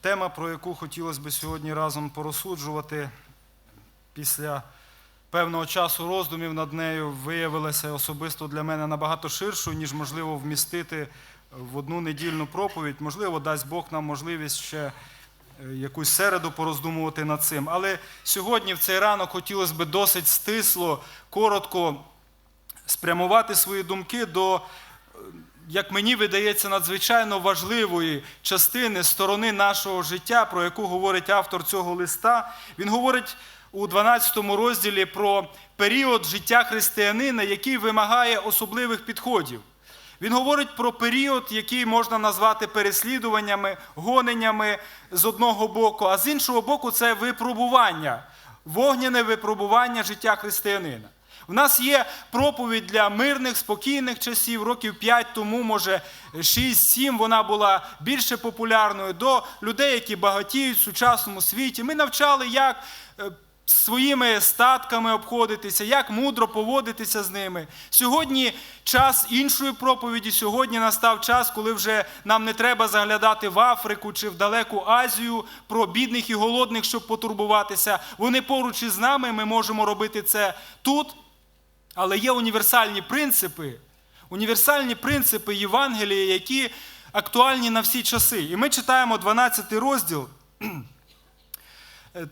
Тема, про яку хотілося б сьогодні разом порозсуджувати після певного часу роздумів над нею, виявилася особисто для мене набагато ширшою, ніж можливо вмістити в одну недільну проповідь. Можливо, дасть Бог нам можливість ще е, якусь середу пороздумувати над цим. Але сьогодні, в цей ранок, хотілося б досить стисло, коротко спрямувати свої думки до як мені видається, надзвичайно важливої частини сторони нашого життя, про яку говорить автор цього листа. Він говорить у 12 розділі про період життя християнина, який вимагає особливих підходів. Він говорить про період, який можна назвати переслідуваннями, гоненнями з одного боку, а з іншого боку, це випробування, вогняне випробування життя християнина. У нас є проповідь для мирних, спокійних часів, років 5 тому, може 6-7, вона була більше популярною до людей, які багатіють в сучасному світі. Ми навчали, як е, своїми статками обходитися, як мудро поводитися з ними. Сьогодні час іншої проповіді, сьогодні настав час, коли вже нам не треба заглядати в Африку чи в далеку Азію про бідних і голодних, щоб потурбуватися. Вони поруч із нами, ми можемо робити це тут. Але є універсальні принципи, універсальні принципи Євангелія, які актуальні на всі часи. І ми читаємо 12 розділ. Е,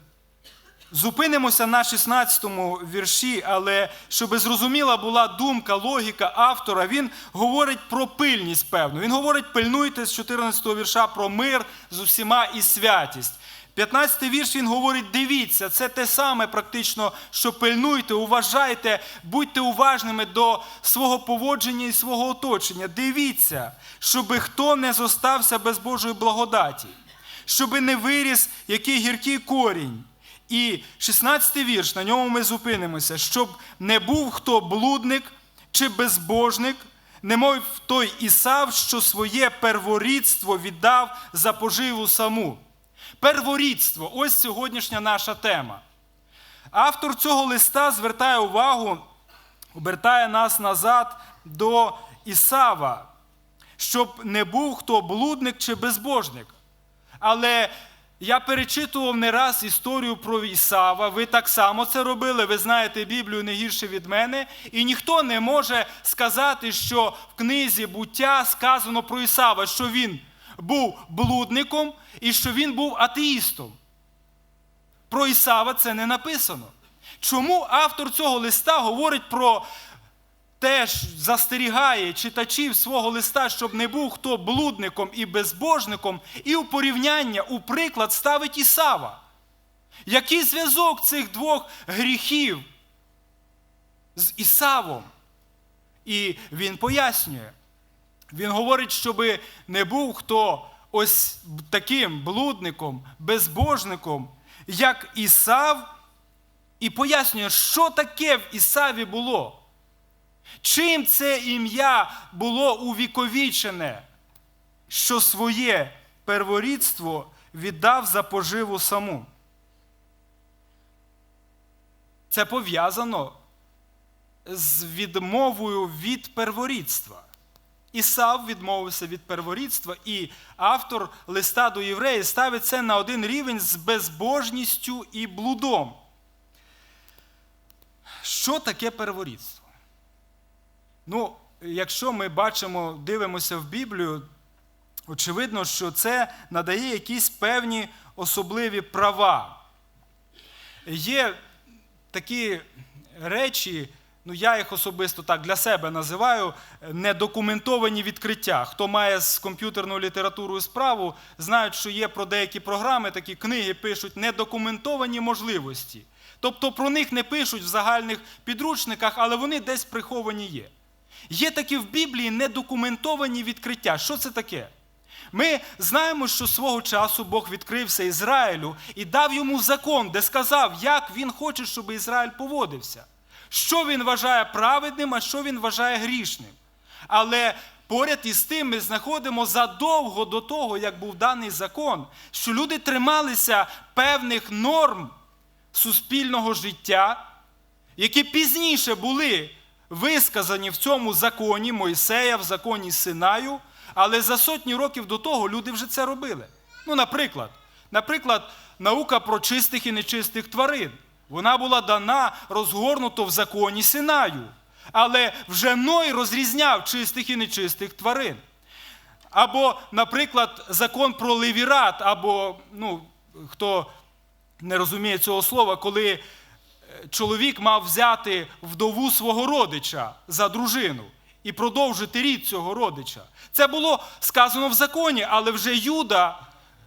Зупинимося на 16 вірші, але щоб зрозуміла була думка, логіка автора, він говорить про пильність певну. Він говорить, пильнуйте з 14 вірша про мир з усіма і святість. 15 вірш він говорить: дивіться, це те саме практично, що пильнуйте, уважайте, будьте уважними до свого поводження і свого оточення. Дивіться, щоби хто не зостався без Божої благодаті, щоби не виріс який гіркий корінь. І 16 вірш, на ньому ми зупинимося, щоб не був хто блудник чи безбожник, немов той Ісав, що своє перворідство віддав за поживу саму. Перворідство ось сьогоднішня наша тема. Автор цього листа звертає увагу, обертає нас назад до Ісава, щоб не був хто блудник чи безбожник. Але я перечитував не раз історію про Ісава. Ви так само це робили. Ви знаєте Біблію не гірше від мене. І ніхто не може сказати, що в книзі буття сказано про Ісава, що він був блудником і що він був атеїстом. Про Ісава це не написано. Чому автор цього листа говорить про теж застерігає читачів свого листа, щоб не був хто блудником і безбожником, і у порівняння, у приклад ставить Ісава. Який зв'язок цих двох гріхів з Ісавом? І він пояснює. Він говорить, щоб не був хто ось таким блудником, безбожником, як Ісав, і пояснює, що таке в Ісаві було. Чим це ім'я було увіковічене, що своє перворідство віддав за поживу саму? Це пов'язано з відмовою від перворідства. Ісав відмовився від перворідства, і автор листа до євреїв ставить це на один рівень з безбожністю і блудом. Що таке перворідство? Ну, якщо ми бачимо, дивимося в Біблію, очевидно, що це надає якісь певні особливі права. Є такі речі, ну я їх особисто так для себе називаю недокументовані відкриття. Хто має з комп'ютерною літературою справу, знають, що є про деякі програми, такі книги пишуть недокументовані можливості. Тобто про них не пишуть в загальних підручниках, але вони десь приховані є. Є такі в Біблії недокументовані відкриття. Що це таке? Ми знаємо, що свого часу Бог відкрився Ізраїлю і дав йому закон, де сказав, як він хоче, щоб Ізраїль поводився, що він вважає праведним, а що він вважає грішним. Але поряд із тим ми знаходимо задовго до того, як був даний закон, що люди трималися певних норм суспільного життя, які пізніше були висказані в цьому законі Мойсея, в законі Синаю, але за сотні років до того люди вже це робили. Ну, наприклад, наприклад, наука про чистих і нечистих тварин. Вона була дана розгорнуто в законі Синаю. Але вже Ной розрізняв чистих і нечистих тварин. Або, наприклад, закон про левірат, або, ну, хто не розуміє цього слова, коли е, чоловік мав взяти вдову свого родича за дружину і продовжити рід цього родича. Це було сказано в законі, але вже Юда,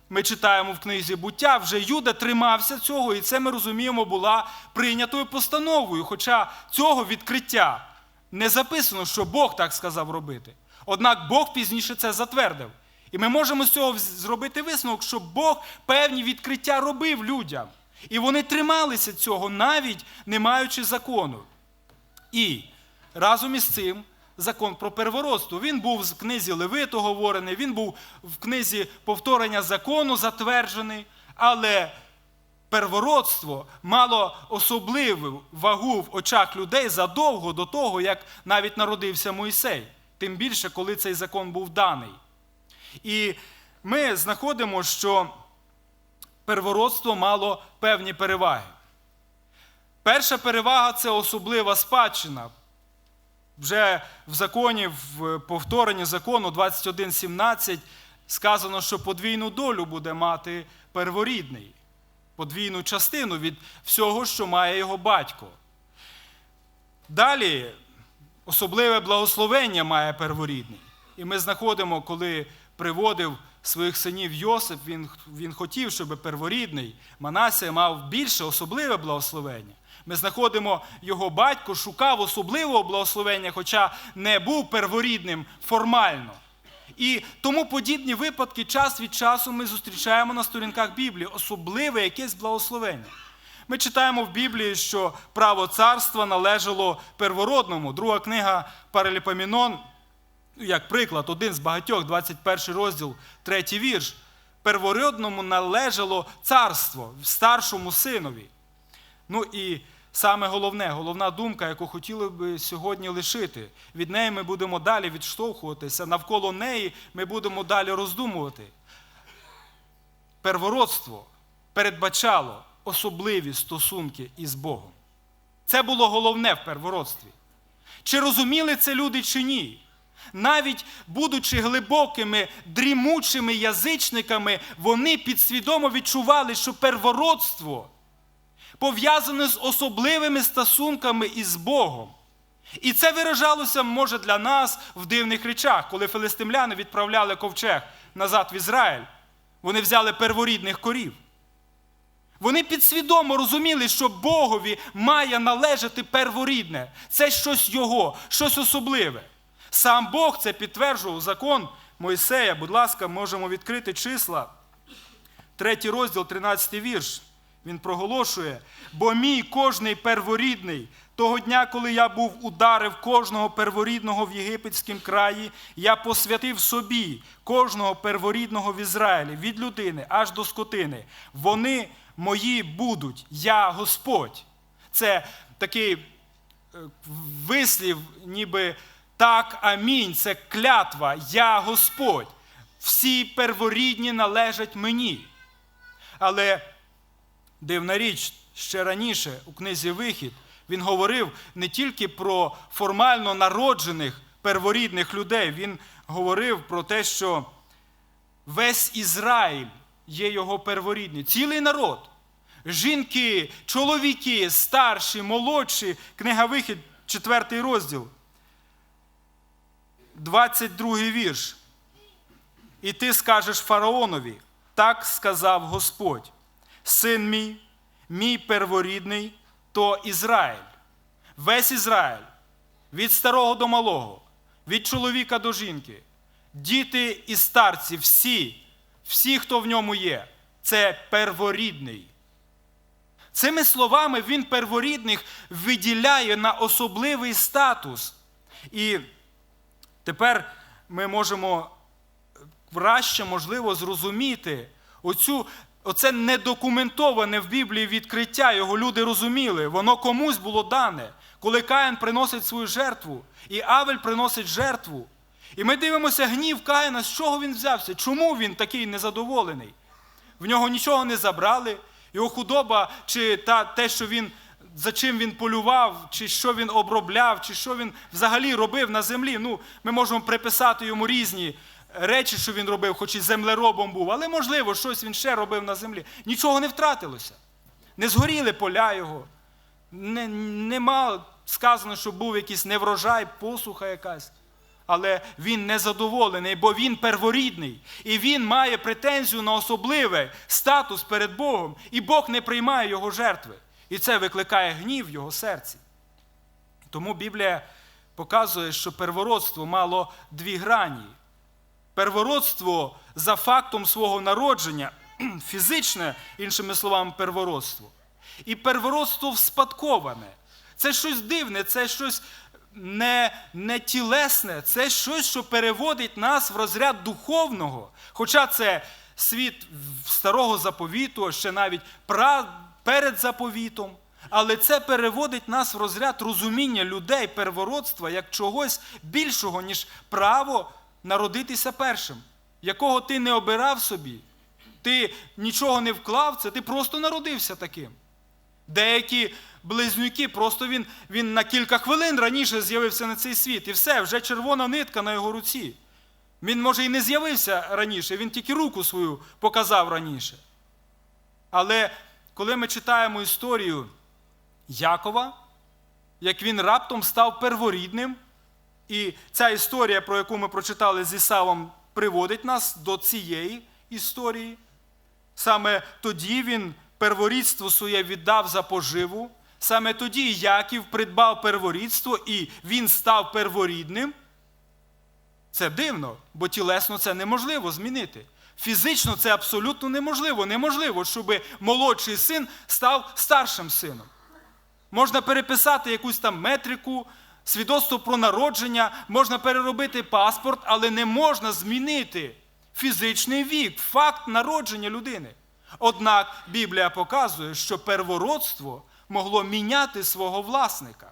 ми читаємо в книзі буття, вже Юда тримався цього, і це ми розуміємо, була прийнятою постановою. Хоча цього відкриття не записано, що Бог так сказав робити. Однак Бог пізніше це затвердив. І ми можемо з цього зробити висновок, що Бог певні відкриття робив людям. І вони трималися цього, навіть не маючи закону. І разом із цим закон про первородство. Він був в книзі Левиту говорений, він був в книзі повторення закону затверджений, але первородство мало особливу вагу в очах людей задовго до того, як навіть народився Мойсей. Тим більше, коли цей закон був даний. І ми знаходимо, що первородство мало певні переваги. Перша перевага це особлива спадщина. Вже в законі, в повторенні закону 21.17 сказано, що подвійну долю буде мати перворідний, подвійну частину від всього, що має його батько. Далі особливе благословення має перворідний. І ми знаходимо, коли приводив своїх синів Йосип, він, він хотів, щоб перворідний Манасія мав більше особливе благословення. Ми знаходимо, його батько шукав особливого благословення, хоча не був перворідним формально. І тому подібні випадки час від часу ми зустрічаємо на сторінках Біблії, особливе якесь благословення. Ми читаємо в Біблії, що право царства належало первородному. Друга книга Параліпомінон, як приклад, один з багатьох, 21 розділ, третій вірш. Первородному належало царство старшому синові. Ну і саме головне, головна думка, яку хотіли би сьогодні лишити. Від неї ми будемо далі відштовхуватися, навколо неї ми будемо далі роздумувати. Первородство передбачало особливі стосунки із Богом. Це було головне в первородстві. Чи розуміли це люди, чи ні? Навіть будучи глибокими, дрімучими язичниками, вони підсвідомо відчували, що первородство пов'язане з особливими стосунками із Богом. І це виражалося, може, для нас в дивних речах, коли филистимляни відправляли ковчег назад в Ізраїль, вони взяли перворідних корів. Вони підсвідомо розуміли, що Богові має належати перворідне. Це щось Його, щось особливе. Сам Бог це підтверджував закон Мойсея. Будь ласка, можемо відкрити числа. Третій розділ, 13 вірш. Він проголошує: бо мій кожний перворідний, того дня, коли я був ударив кожного перворідного в єгипетському краї, я посвятив собі кожного перворідного в Ізраїлі від людини аж до скотини. Вони мої будуть, я Господь. Це такий е, вислів, ніби так, амінь. Це клятва, я Господь. Всі перворідні належать мені. Але дивна річ, ще раніше у книзі Вихід він говорив не тільки про формально народжених перворідних людей, він говорив про те, що весь Ізраїль є його перворідний, цілий народ. Жінки, чоловіки, старші, молодші, книга Вихід, 4 розділ, 22 вірш. І ти скажеш фараонові, так сказав Господь, син мій, мій перворідний, то Ізраїль, весь Ізраїль, від старого до малого, від чоловіка до жінки, діти і старці, всі, всі, хто в ньому є, це перворідний. Цими словами він перворідних виділяє на особливий статус. І тепер ми можемо краще, можливо, зрозуміти оцю, оце недокументоване в Біблії відкриття. Його люди розуміли, воно комусь було дане, коли Каїн приносить свою жертву, і Авель приносить жертву. І ми дивимося гнів Каїна, з чого він взявся, чому він такий незадоволений. В нього нічого не забрали. Його худоба, чи та, те, що він, за чим він полював, чи що він обробляв, чи що він взагалі робив на землі. Ну, ми можемо приписати йому різні речі, що він робив, хоч і землеробом був, але можливо, щось він ще робив на землі. Нічого не втратилося. Не згоріли поля його. Не, нема сказано, що був якийсь неврожай, посуха якась. Але він незадоволений, бо він перворідний. І він має претензію на особливий статус перед Богом. І Бог не приймає його жертви. І це викликає гнів в його серці. Тому Біблія показує, що первородство мало дві грані. Первородство за фактом свого народження, фізичне, іншими словами, первородство. І первородство вспадковане. Це щось дивне, це щось не, не тілесне, це щось, що переводить нас в розряд духовного. Хоча це світ старого заповіту, ще навіть перед заповітом. Але це переводить нас в розряд розуміння людей первородства як чогось більшого, ніж право народитися першим, якого ти не обирав собі, ти нічого не вклав, це ти просто народився таким. Деякі близнюки, просто він, він на кілька хвилин раніше з'явився на цей світ, і все, вже червона нитка на його руці. Він, може, і не з'явився раніше, він тільки руку свою показав раніше. Але коли ми читаємо історію Якова, як він раптом став перворідним, і ця історія, про яку ми прочитали з Ісавом, приводить нас до цієї історії. Саме тоді він перворідство своє віддав за поживу. Саме тоді Яків придбав перворідство і він став перворідним. Це дивно, бо тілесно це неможливо змінити. Фізично це абсолютно неможливо. Неможливо, щоб молодший син став старшим сином. Можна переписати якусь там метрику, свідоцтво про народження, можна переробити паспорт, але не можна змінити фізичний вік, факт народження людини. Однак Біблія показує, що первородство могло міняти свого власника.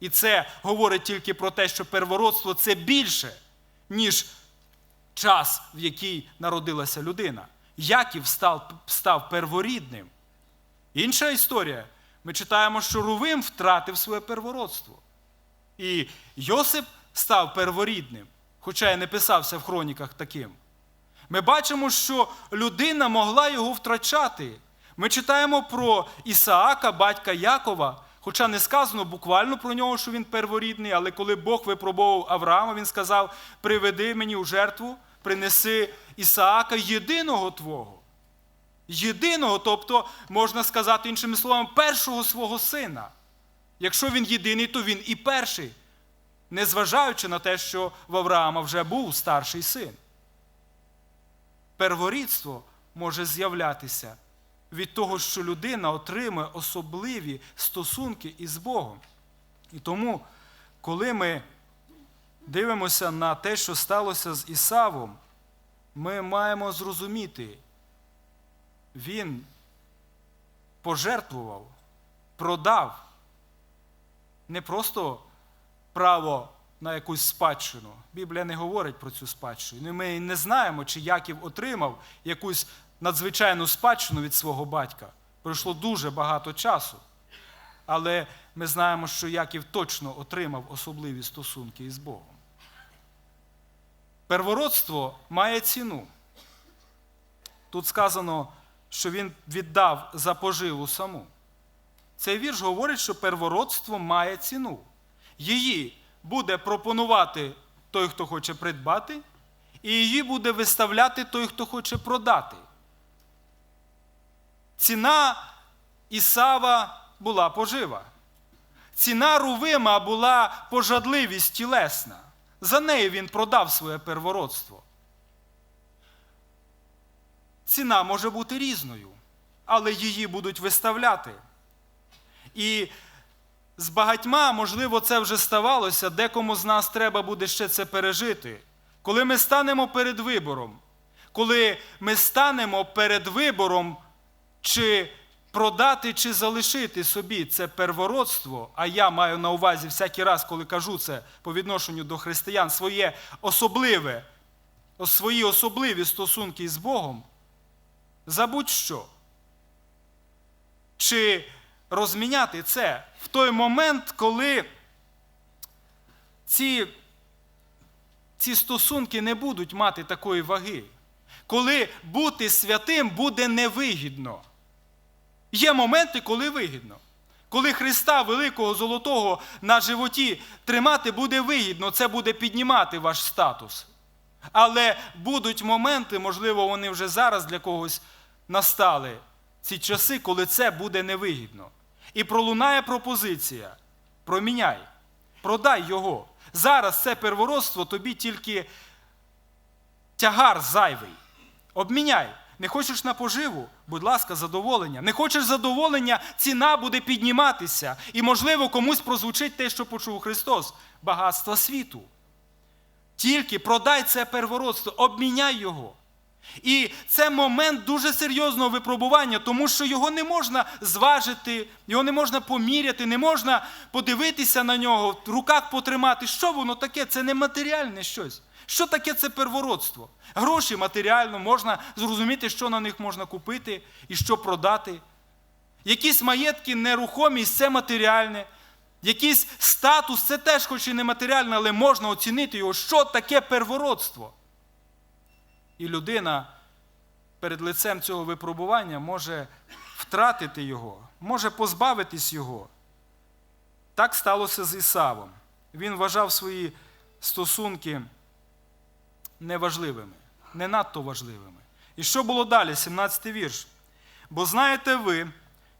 І це говорить тільки про те, що первородство це більше, ніж час, в який народилася людина. Яків став, став перворідним. Інша історія. Ми читаємо, що Рувим втратив своє первородство. І Йосип став перворідним, хоча й не писався в хроніках таким. Ми бачимо, що людина могла його втрачати. Ми читаємо про Ісаака, батька Якова, хоча не сказано буквально про нього, що він перворідний, але коли Бог випробовував Авраама, він сказав: Приведи мені у жертву, принеси Ісаака єдиного Твого. Єдиного, тобто, можна сказати іншими словами, першого свого сина. Якщо він єдиний, то він і перший, незважаючи на те, що в Авраама вже був старший син. Перворідство може з'являтися від того, що людина отримує особливі стосунки із Богом. І тому, коли ми дивимося на те, що сталося з Ісавом, ми маємо зрозуміти, він пожертвував, продав не просто право на якусь спадщину. Біблія не говорить про цю спадщину. Ми не знаємо, чи Яків отримав якусь надзвичайну спадщину від свого батька. Пройшло дуже багато часу. Але ми знаємо, що Яків точно отримав особливі стосунки із Богом. Первородство має ціну. Тут сказано, що він віддав за поживу саму. Цей вірш говорить, що первородство має ціну. Її буде пропонувати той, хто хоче придбати, і її буде виставляти той, хто хоче продати. Ціна Ісава була пожива. Ціна Рувима була пожадливість тілесна. За нею він продав своє первородство. Ціна може бути різною, але її будуть виставляти. І з багатьма, можливо, це вже ставалося, декому з нас треба буде ще це пережити. Коли ми станемо перед вибором, коли ми станемо перед вибором, чи продати, чи залишити собі це первородство, а я маю на увазі всякий раз, коли кажу це по відношенню до християн, своє особливе, свої особливі стосунки з Богом, за будь-що. Чи розміняти це в той момент, коли ці, ці стосунки не будуть мати такої ваги, коли бути святим буде невигідно. Є моменти, коли вигідно. Коли Христа Великого Золотого на животі тримати буде вигідно, це буде піднімати ваш статус. Але будуть моменти, можливо, вони вже зараз для когось настали, ці часи, коли це буде невигідно. І пролунає пропозиція: проміняй, продай його. Зараз це первородство тобі тільки тягар зайвий. Обміняй. Не хочеш на поживу, будь ласка, задоволення. Не хочеш задоволення, ціна буде підніматися. І, можливо, комусь прозвучить те, що почув Христос багатство світу. Тільки продай це первородство, обміняй його. І це момент дуже серйозного випробування, тому що його не можна зважити, його не можна поміряти, не можна подивитися на нього, в руках потримати. Що воно таке? Це не матеріальне щось. Що таке це первородство? Гроші матеріально, можна зрозуміти, що на них можна купити і що продати. Якісь маєтки, нерухомість це матеріальне. Якийсь статус це теж, хоч і не матеріальне, але можна оцінити його, що таке первородство. І людина перед лицем цього випробування може втратити його, може позбавитись його. Так сталося з Ісавом. Він вважав свої стосунки неважливими, не надто важливими. І що було далі? 17 вірш. Бо знаєте ви,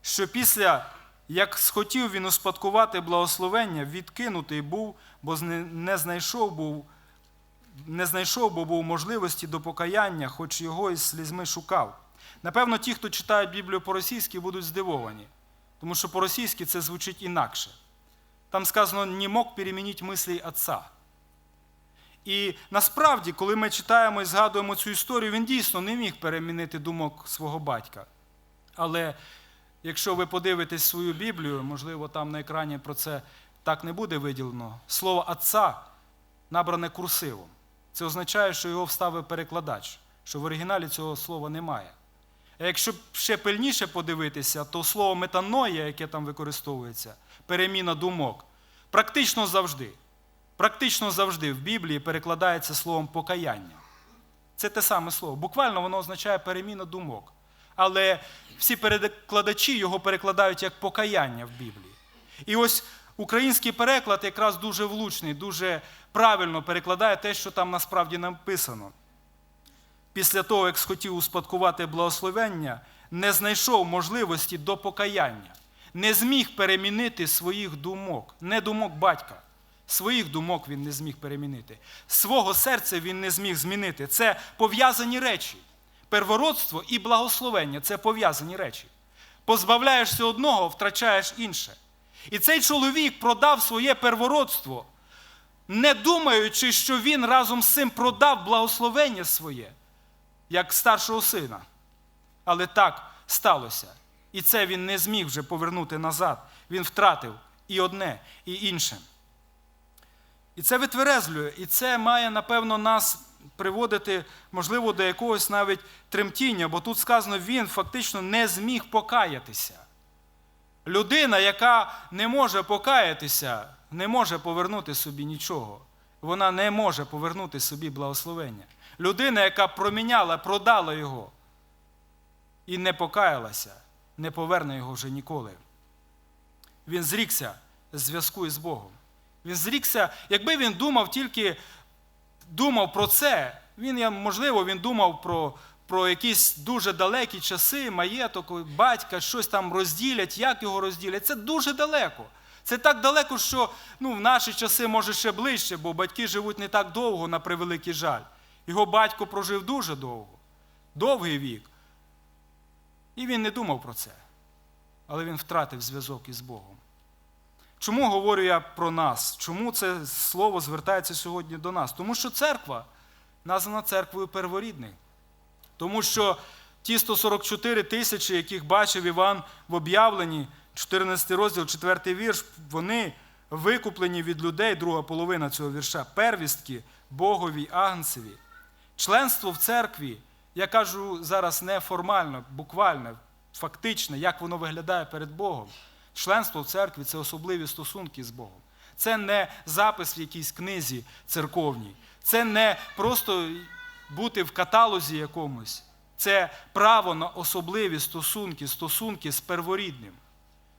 що після як схотів він успадкувати благословення, відкинутий був, бо не знайшов був, не знайшов, бо був можливості до покаяння, хоч його із слізьми шукав. Напевно, ті, хто читають Біблію по-російськи, будуть здивовані, тому що по-російськи це звучить інакше. Там сказано, не мог перемінити мислі Отця. І насправді, коли ми читаємо і згадуємо цю історію, він дійсно не міг перемінити думок свого батька. Але якщо ви подивитесь свою Біблію, можливо, там на екрані про це так не буде виділено. Слово Отця набране курсивом. Це означає, що його вставив перекладач, що в оригіналі цього слова немає. А якщо ще пильніше подивитися, то слово метаноя, яке там використовується, переміна думок, практично завжди, практично завжди в Біблії перекладається словом покаяння. Це те саме слово. Буквально воно означає переміна думок. Але всі перекладачі його перекладають як покаяння в Біблії. І ось український переклад якраз дуже влучний, дуже правильно перекладає те, що там насправді написано. Після того, як схотів успадкувати благословення, не знайшов можливості до покаяння, не зміг перемінити своїх думок, не думок батька. Своїх думок він не зміг перемінити. Свого серця він не зміг змінити. Це пов'язані речі. Первородство і благословення це пов'язані речі. Позбавляєшся одного, втрачаєш інше. І цей чоловік продав своє первородство, не думаючи, що він разом з цим продав благословення своє, як старшого сина. Але так сталося. І це він не зміг вже повернути назад. Він втратив і одне, і інше. І це витверезлює, і це має, напевно, нас приводити, можливо, до якогось навіть тремтіння, бо тут сказано, він фактично не зміг покаятися. Людина, яка не може покаятися, не може повернути собі нічого. Вона не може повернути собі благословення. Людина, яка проміняла, продала його і не покаялася, не поверне його вже ніколи. Він зрікся зв'язку із Богом. Він зрікся, якби він думав тільки думав про це, він, можливо, він думав про, про якісь дуже далекі часи, маєток, батька, щось там розділять, як його розділять. Це дуже далеко. Це так далеко, що ну, в наші часи може ще ближче, бо батьки живуть не так довго, на превеликий жаль. Його батько прожив дуже довго, довгий вік. І він не думав про це. Але він втратив зв'язок із Богом. Чому говорю я про нас? Чому це слово звертається сьогодні до нас? Тому що церква названа церквою перворідних. Тому що ті 144 тисячі, яких бачив Іван в об'явленні, 14 розділ, 4 вірш, вони викуплені від людей, друга половина цього вірша, первістки Богові Агнцеві. Членство в церкві я кажу зараз не формально, буквально, фактично, як воно виглядає перед Богом. Членство в церкві це особливі стосунки з Богом. Це не запис в якійсь книзі церковній. Це не просто бути в каталозі якомусь. Це право на особливі стосунки, стосунки з перворідним.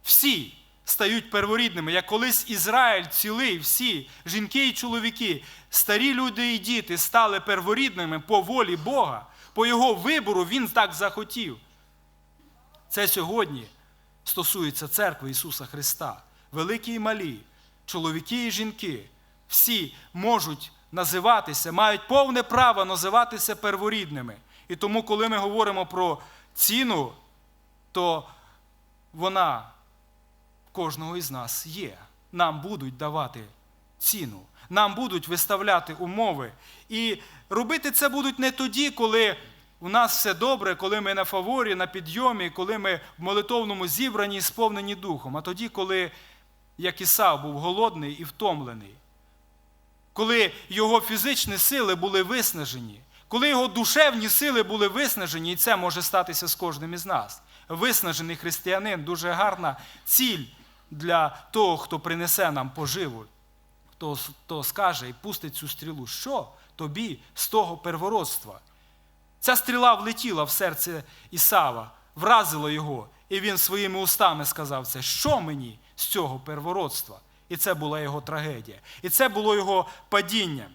Всі стають перворідними, як колись Ізраїль цілий, всі жінки і чоловіки, старі люди і діти стали перворідними по волі Бога, по його вибору він так захотів. Це сьогодні стосується церкви Ісуса Христа. Великі і малі, чоловіки і жінки, всі можуть називатися, мають повне право називатися перворідними. І тому, коли ми говоримо про ціну, то вона кожного із нас є. Нам будуть давати ціну, нам будуть виставляти умови. І робити це будуть не тоді, коли у нас все добре, коли ми на фаворі, на підйомі, коли ми в молитовному зібранні і сповнені духом, а тоді, коли, як Ісав, був голодний і втомлений, коли його фізичні сили були виснажені, коли його душевні сили були виснажені, і це може статися з кожним із нас. Виснажений християнин дуже гарна ціль для того, хто принесе нам поживу, хто, хто скаже і пустить цю стрілу. Що тобі з того первородства? Ця стріла влетіла в серце Ісава, вразила його, і він своїми устами сказав це, що мені з цього первородства? І це була його трагедія. І це було його падіння.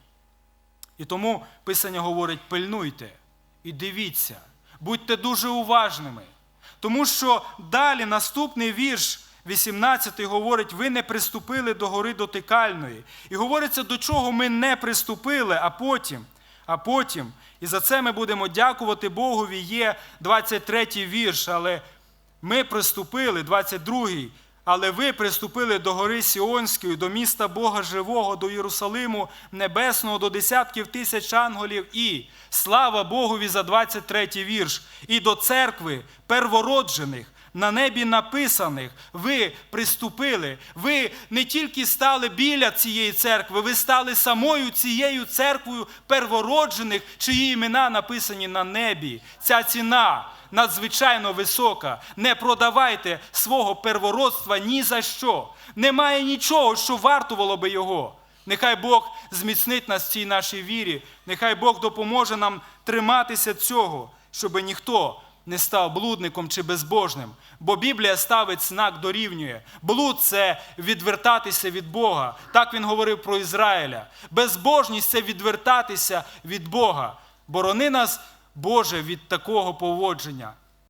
І тому Писання говорить: пильнуйте і дивіться, будьте дуже уважними. Тому що далі наступний вірш, 18 говорить, ви не приступили до гори дотикальної. І говориться, до чого ми не приступили, а потім, а потім, і за це ми будемо дякувати Богові, є 23 вірш, але ми приступили, 22-й, але ви приступили до гори Сіонської, до міста Бога Живого, до Єрусалиму Небесного, до десятків тисяч ангелів і слава Богові за 23 вірш, і до церкви первороджених. На небі написаних, ви приступили, ви не тільки стали біля цієї церкви, ви стали самою цією церквою первороджених, чиї імена написані на небі. Ця ціна надзвичайно висока. Не продавайте свого первородства ні за що. Немає нічого, що вартувало би його. Нехай Бог зміцнить нас в цій нашій вірі, нехай Бог допоможе нам триматися цього, щоб ніхто не став блудником чи безбожним. Бо Біблія ставить знак дорівнює. Блуд це відвертатися від Бога. Так він говорив про Ізраїля. Безбожність це відвертатися від Бога. Борони нас, Боже, від такого поводження.